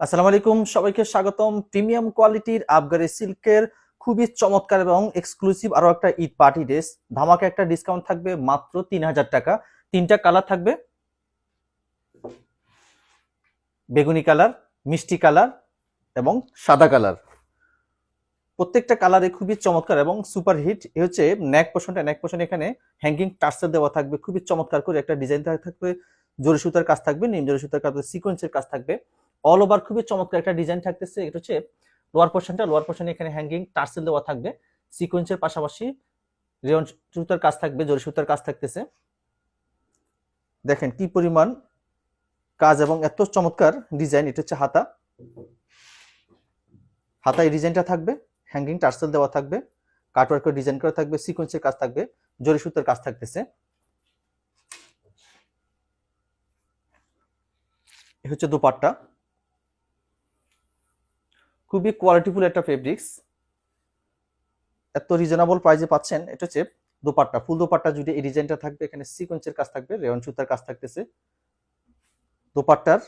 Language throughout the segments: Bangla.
আসসালামু আলাইকুম, সবাইকে স্বাগতম। প্রিমিয়াম কোয়ালিটির আবগারি সিল্কের খুবই চমৎকার এবং এক্সক্লুসিভ আরও একটা ঈদ পার্টি ড্রেস ধামাকা একটা ডিসকাউন্ট থাকবে মাত্র তিন হাজার টাকা। তিনটা কালার থাকবে। বেগুনি কালার মিষ্টি কালার এবং সাদা কালার প্রত্যেকটা কালারে খুবই চমৎকার এবং সুপার হিট এ হচ্ছে নেক পোষণটা নেক পোষণ এখানে হ্যাঙ্গিং টার্সেল দেওয়া থাকবে। খুবই চমৎকার করে একটা ডিজাইন থাকবে। জরি সুতার কাজ থাকবে, নিম জরি সুতার কাজ সিকোয়েন্সের কাজ থাকবে। অল ওভার খুবই চমৎকার একটা ডিজাইন থাকতেছে। এটা হচ্ছে লোয়ার পোর্শনটা লোয়ার পোর্শনে এখানে হ্যাঙ্গিং টার্সেল দেওয়া থাকবে। সিকোয়েন্সের পাশাপাশি রেয়ন সুতার কাজ থাকবে, জরি সুতার কাজ থাকতেছে। দেখেন কি পরিমাণ কাজ এবং এত চমৎকার ডিজাইন এটা হচ্ছে হাতা। হাতা এই ডিজাইনটা থাকবে হ্যাঙ্গিং টার্সেল দেওয়া থাকবে। কাটওয়ার্কের ডিজাইন করা থাকবে সিকোয়েন্সের কাজ থাকবে, জরি সুতার কাজ থাকতেছে। হচ্ছে দোপাট্টা। খুবই কোয়ালিটিফুল একটা ফেব্রিক্স এত রিজনেবল প্রাইসে পাচ্ছেন, এটা হচ্ছে দোপাট্টা। ফুল দোপাট্টা যদি এই ডিজাইনটা থাকবে, এখানে সিকোয়েন্সের কাজ থাকবে রেয়ন সুতার কাজ থাকতেছে। দোপাট্টার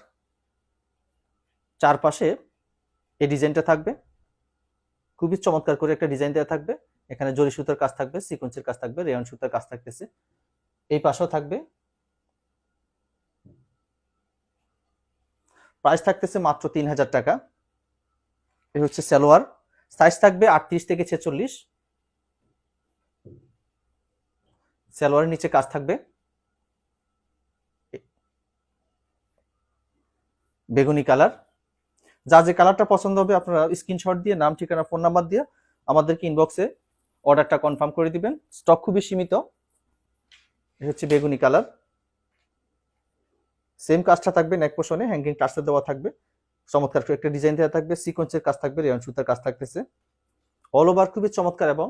চারপাশে এই ডিজাইনটা থাকবে। খুবই চমৎকার করে একটা ডিজাইন দেওয়া থাকবে। এখানে জরি সুতার কাজ থাকবে সিকোয়েন্সের কাজ থাকবে রেয়ন সুতার কাজ থাকতেছে। এই পাশেও থাকবে। প্রাইস থাকতেছে মাত্র তিন হাজার টাকা। এই হচ্ছে সালোয়ার। সাইজ থাকবে আটত্রিশ থেকে ছেচল্লিশ। সালোয়ারের নিচে কাজ থাকবে। বেগুনি কালার। যা যে কালারটা পছন্দ হবে আপনারা স্ক্রিনশট দিয়ে, নাম, ঠিকানা ফোন নাম্বার দিয়ে আমাদেরকে ইনবক্সে অর্ডারটা কনফার্ম করে দিবেন। স্টক খুবই সীমিত। হচ্ছে বেগুনি কালার। সেম কাজটা থাকবে নেক পোষণে হ্যাঙ্গিং টার্সেল দেওয়া থাকবে। চমৎকার একটা ডিজাইন দেওয়া থাকবে সিকোয়েন্সের কাজ থাকবে রেয়ন সুতার কাজ থাকতেছে। অল ওভার খুবই চমৎকার এবং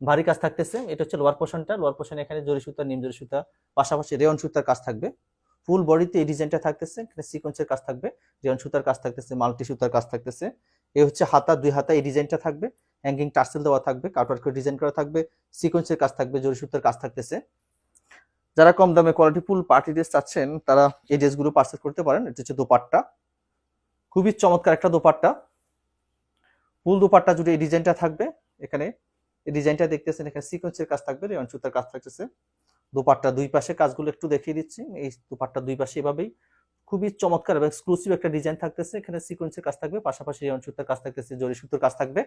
ভারী কাজ থাকতেছে। এটা হচ্ছে লোয়ার পোর্শনটা লোয়ার পোর্শনে এখানে জরি সুতা, নিম জরি সুতা, পাশাপাশি রেয়ন সুতার কাজ থাকবে। ফুল বডিতে এই ডিজাইনটা থাকতেছে। এখানে সিকোয়েন্সের কাজ থাকবে। রেয়ন সুতার কাজ থাকতেছে মাল্টি সুতার কাজ থাকতেছে। এই হচ্ছে হাতা, দুই হাতা, এই ডিজাইনটা থাকবে। হ্যাঙ্গিং টার্সেল দেওয়া থাকবে কাটওয়ার্ক ডিজাইন করা থাকবে। সিকোয়েন্সের কাজ থাকবে, জরি সুতার কাজ থাকতেছে। যারা কম দামে কোয়ালিটি ফুল পার্টি ড্রেস চাচ্ছেন, তারা এই ড্রেসগুলো পারচেস করতে পারেন। এটা হচ্ছে দোপাট্টা। খুবই চমৎকার একটা দোপাট্টা। ফুল দোপাট্টা জুড়ে এই ডিজাইনটা থাকবে। এখানে এই ডিজাইনটা দেখতেছেন, এখানে সিকোয়েন্সের কাজ থাকবে রেয়ন সুতার কাজ থাকতেছে। দোপাট্টা দুই পাশে কাজগুলো একটু দেখিয়ে দিচ্ছি। এই দোপাট্টা দুই পাশে এভাবেই খুবই চমৎকার এবং এক্সক্লুসিভ একটা ডিজাইন থাকতেছে। এখানে সিকোয়েন্সের কাজ থাকবে, পাশাপাশি রেয়ন সুতার কাজ থাকতেছে, জরি সুতোর কাজ থাকবে।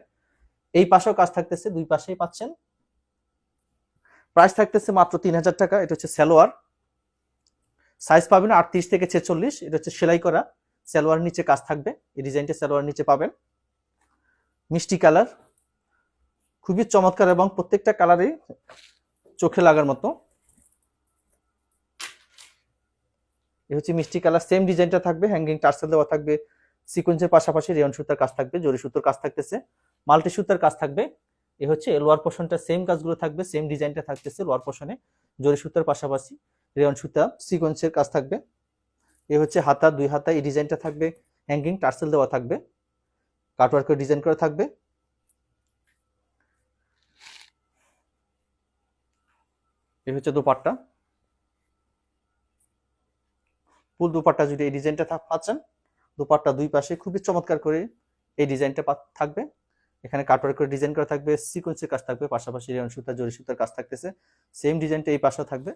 এই পাশেও কাজ থাকতেছে, দুই পাশেই পাচ্ছেন। প্রাইস থাকতেছে মাত্র তিন হাজার টাকা, এটা হচ্ছে সালোয়ার। সাইজ পাবেন আটত্রিশ থেকে ছেচল্লিশ, এটা হচ্ছে সেলাই করা। সালোয়ার নিচে কাজ থাকবে। এই ডিজাইনটা সালোয়ার নিচে পাবেন। মিষ্টি কালার, খুবই চমৎকার এবং প্রত্যেকটা কালারই চোখে লাগার মতো। এ হচ্ছে মিষ্টি কালার সেম ডিজাইনটা থাকবে হ্যাঙ্গিং টার্সেল দেওয়া থাকবে সিকোয়েন্সের পাশাপাশি রেয়ন সুতার কাজ থাকবে, জরি সুতোর কাজ থাকতেছে মাল্টি সুতার কাজ থাকবে। এ হচ্ছে লোয়ার পোর্শনটা সেম কাজগুলো থাকবে সেম ডিজাইনটা থাকতেছে লোয়ার পোর্শনে জরি সুতার পাশাপাশি রেয়ন সুতা সিকোয়েন্সের কাজ থাকবে। এ হচ্ছে হাতা, দুই হাতা, এই ডিজাইনটা থাকবে। হ্যাঙ্গিং টার্সেল দেওয়া থাকবে। কাটওয়ার্কের ডিজাইন করা থাকবে। এই হচ্ছে দোপাট্টা। ফুল দোপাট্টা যদি এই ডিজাইনটা পাচ্ছেন, দোপাট্টা দুই পাশে খুবই চমৎকার করে এই ডিজাইনটা থাকবে। এখানে কাটওয়ার্ক করে ডিজাইন করা থাকবে সিকোয়েন্সের কাজ থাকবে, পাশাপাশি রেয়ন সুতা, জরি সুতার কাজ থাকতেছে। সেম ডিজাইনটা এই পাশে থাকবে।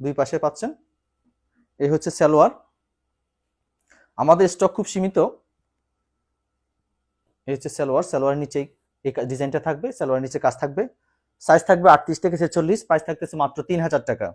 দুই পাশে পাচ্ছেন। এই হচ্ছে সালোয়ার। আমাদের স্টক খুব সীমিত। হচ্ছে সালোয়ার। সালোয়ার নিচেই এই ডিজাইনটা থাকবে। সালোয়ার নিচে কাজ থাকবে। সাইজ থাকবে আটত্রিশ থেকে ছেচল্লিশ। প্রাইস থাকতেছে মাত্র তিন হাজার টাকা।